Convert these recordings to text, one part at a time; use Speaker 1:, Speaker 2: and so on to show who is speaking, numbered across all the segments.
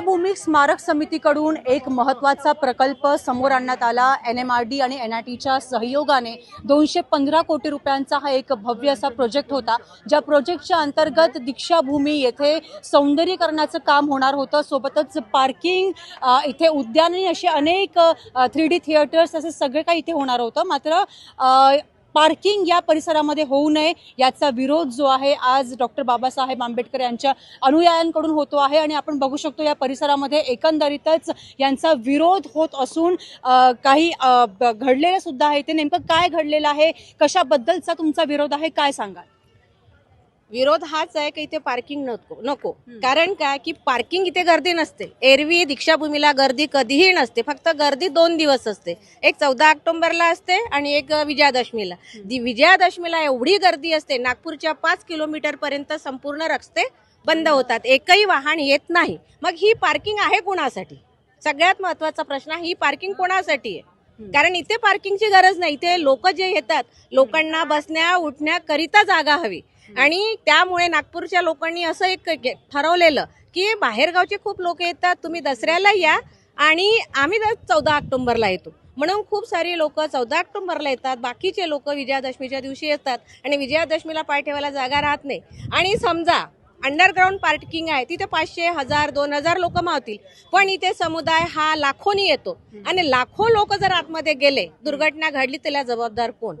Speaker 1: दीक्षाभूमी स्मारक समितीकडून एक महत्त्वाचा प्रकल्प समोर आणण्यात आला. एन एम आर डी आणि एन आय टीच्या सहयोगाने दोनशे पंधरा कोटी रुपयांचा हा एक भव्य असा प्रोजेक्ट होता. ज्या प्रोजेक्टच्या अंतर्गत दीक्षाभूमी येथे सौंदर्यीकरणाचं काम होणार होतं. सोबतच पार्किंग इथे उद्यान आणि असे अनेक थ्री डी थिएटर्स असे सगळे काही इथे होणार होतं. मात्र पार्किंग या परिसरामध्ये होऊ नये याचा विरोध जो आहे आज डॉक्टर बाबासाहेब आंबेडकर यांच्या अनुयायांकडून होतो आहे. आणि आपण बघू शकतो या परिसरामध्ये एकंदरीतच यांचा विरोध होत असून काही घडलेलं सुद्धा आहे. ते नेमकं काय घडलेलं आहे? कशाबद्दलचा तुमचा विरोध आहे? काय सांगाल?
Speaker 2: विरोध हाच आहे की इथे पार्किंग नको नको. कारण काय की पार्किंग इथे गर्दी नसते. एरवी दीक्षाभूमीला गर्दी कधीही नसते. फक्त गर्दी दोन दिवस असते. एक चौदा ऑक्टोबरला असते आणि एक विजयादशमीला. दि- विजयादशमीला एवढी गर्दी असते नागपूरच्या पाच किलोमीटर पर्यंत संपूर्ण रस्ते बंद होतात. एकही वाहन येत नाही. मग ही पार्किंग आहे कोणासाठी? सगळ्यात महत्त्वाचा प्रश्न ही पार्किंग कोणासाठी आहे? कारण इथे पार्किंगची गरज नाही. इथे लोक जे येतात लोकांना बसण्या उठण्याकरिता जागा हवी. आणि त्यामुळे नागपूरच्या लोकांनी असं एक ठरवलेलं की बाहेरगावचे खूप लोक येतात तुम्ही दसऱ्याला या आणि आम्ही चौदा ऑक्टोंबरला येतो. म्हणून खूप सारी लोक चौदा ऑक्टोंबरला येतात बाकीचे लोक विजयादशमीच्या दिवशी येतात आणि विजयादशमीला पाय ठेवायला जागा राहत नाही. आणि समजा अंडरग्राऊंड पार्किंग आहे. तिथे पाचशे हजार दोन हजार लोक मावतील. पण इथे समुदाय हा लाखोनी येतो. आणि लाखो लोक जर आतमध्ये गेले दुर्घटना घडली त्याला जबाबदार कोण?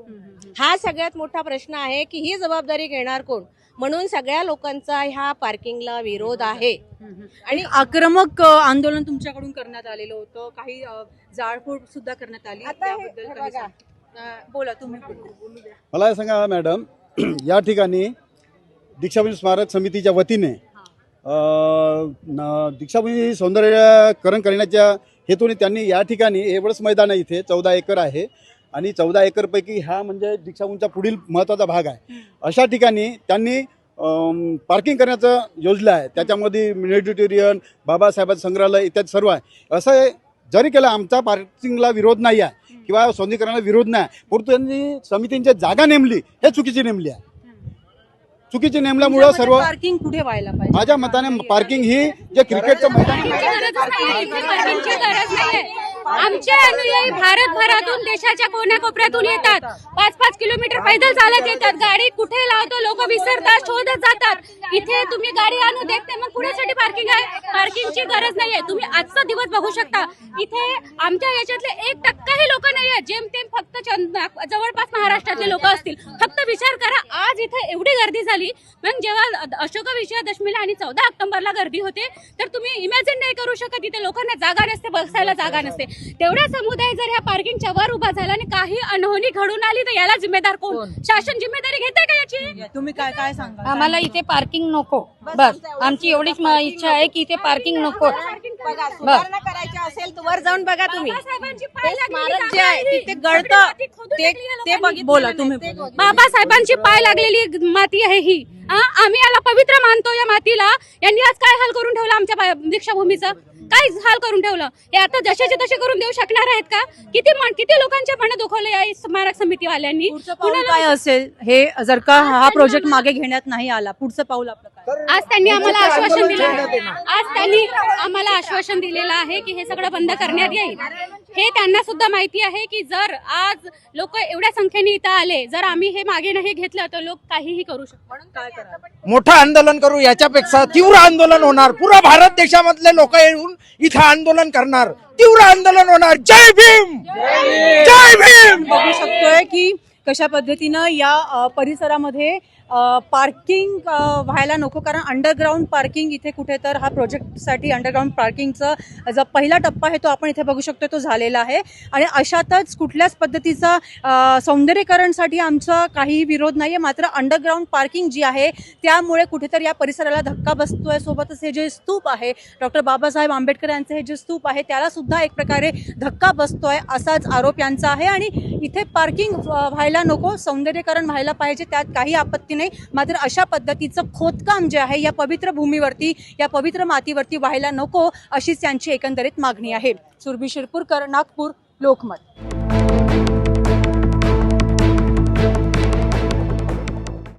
Speaker 2: हा सगळ्यात मोठा प्रश्न आहे की ही जबाबदारी घेणार कोण? म्हणून सगळ्या लोकांचा ह्या पार्किंगला विरोध आहे.
Speaker 1: आणि आक्रमक आंदोलन तुमच्याकडून करण्यात आलेलं होतं. काही जाळपोळ सुद्धा करण्यात आली.
Speaker 2: हे
Speaker 1: त्याबद्दल बोला तुम्ही.
Speaker 3: मला हे सांगा मॅडम. या ठिकाणी दीक्षाभूमी स्मारक समितीच्या वतीने दीक्षाभूमी सौंदर्यकरण करण्याच्या हेतूने त्यांनी या ठिकाणी एवढंच मैदान आहे इथे चौदा एकर आहे. आणि चौदा एकरपैकी हा म्हणजे दीक्षाभूमीचा पुढील महत्त्वाचा भाग आहे. अशा ठिकाणी त्यांनी पार्किंग करण्याचं योजलं आहे. त्याच्यामध्ये मेडिटेरियन बाबासाहेबांचं संग्रहालय इत्यादी सर्व आहे. असं जरी केलं आमचा पार्किंगला विरोध नाही आहे किंवा सौंदर्यकरणाला विरोध नाही परंतु त्यांनी समितींची जागा नेमली हे चुकीची नेमली आहे. चुकीची नेमल्यामुळं सर्व
Speaker 1: पार्किंग कुठे व्हायला पाहिजे?
Speaker 3: माझ्या मताने पार्किंग ही जे क्रिकेटचं मैदान
Speaker 4: आमचे अनुयायी भारतभरातून देशाच्या कोण्याकोपऱ्यातून येतात. पाच पाच किलोमीटर पैदल चालत येतात. गाडी कुठे लावतो लोक विसरतात शोधत जातात. इथे तुम्ही गाडी आणू देखते मग पुण्यासाठी पार्किंग आहे. पार्किंगची गरज नाहीये. तुम्ही आजचा दिवस बघू शकता. इथे आमच्या याच्यातले एक टक्काही लोक नाहीये. जेमतेम फक्त जवळपास महाराष्ट्रातले लोक असतील. फक्त विचार करा आज इथे एवढी गर्दी झाली. मग जेव्हा अशोक विजयादशमीला आणि चौदा ऑक्टोबरला गर्दी होते तर तुम्ही इमॅजिन नाही करू शकत. इथे लोकांना जागा नसते बसायला जागा नसते. तेवढा समुदाय जर ह्या पार्किंगच्या वर उभा झाला आणि काही अनहोनी घडून आली तर याला जिम्मेदार कोण? शासन जिम्मेदारी घेते का याची?
Speaker 1: तुम्ही काय काय सांगा
Speaker 5: आम्हाला इथे पार्किंग नको. बस आमची एवढीच म- इच्छा आहे की इथे पार्किंग नको.
Speaker 2: बघा सुधारणा करायची असेल तर वर जाऊन बघा तुम्ही. स्मारक जे आहे. तिथे गळतं. ते
Speaker 1: बोला. तुम्ही.
Speaker 4: बाबासाहेबांची पाय लागलेली माती आहे हा, आम्ही याला पवित्र मानतो या मातीला. यांनी आज काय हाल करून ठेवलं आमच्या दीक्षाभूमीचं? काय हाल करून ठेवलं? हे आता जशाचे तसे करून देऊ शकणार आहेत का? किती मन किती लोकांच्या मनं दुखवलं या स्मारक समितीवाल्यांनी?
Speaker 1: काय असेल? हे जर का हा प्रोजेक्ट मागे घेण्यात नाही आला पुढचं पाऊल आपलं काय?
Speaker 4: आज त्यांनी आम्हाला आश्वासन दिलं आहे. आज त्यांनी आम्हाला आश्वासन दिलेलं आहे की हे सगळं बंद करण्यात येईल. हे त्यांना सुद्धा माहिती आहे की जर आज लोक एवढ्या संख्येने इथं आले जर आम्ही हे मागे नाही घेतलं तर लोक काहीही करू शकतात
Speaker 1: काय करा
Speaker 6: मोठं आंदोलन करू याच्यापेक्षा तीव्र आंदोलन होणार. पुरा भारत देशामधले लोक येऊन इथं आंदोलन करणार. तीव्र आंदोलन होणार. जय भीम! जय भीम!
Speaker 1: बघू शकतोय की कशा पद्धतीनं या परिसरामध्ये पार्किंग व्हायला नको? कारण अंडरग्राऊंड पार्किंग इथे कुठे तर हा प्रोजेक्टसाठी अंडरग्राऊंड पार्किंगचा जो पहिला टप्पा आहे तो आपण इथे बघू शकतो तो झालेला आहे. आणि अशातच कुठल्याच पद्धतीचा सौंदर्यीकरणसाठी आमचा काही विरोध नाही आहे मात्र अंडरग्राऊंड पार्किंग जी आहे त्यामुळे कुठेतरी या परिसराला धक्का बसतोय. सोबतच हे जे स्तूप आहे डॉक्टर बाबासाहेब आंबेडकर यांचे हे जे स्तूप आहे त्याला सुद्धा एक प्रकारे धक्का बसतोय असाच आरोप यांचा आहे. आणि इथे पार्किंग व्हायला व्हायला नको सौंदर्यकरण व्हायला पाहिजे त्यात काही आपत्ती नाही. मात्र अशा पद्धतीचं खोदकाम जे आहे या पवित्र भूमीवरती या पवित्र मातीवरती व्हायला नको अशीच त्यांची एकंदरीत मागणी आहे. सुरभी शिरपूरकर नागपूर लोकमत.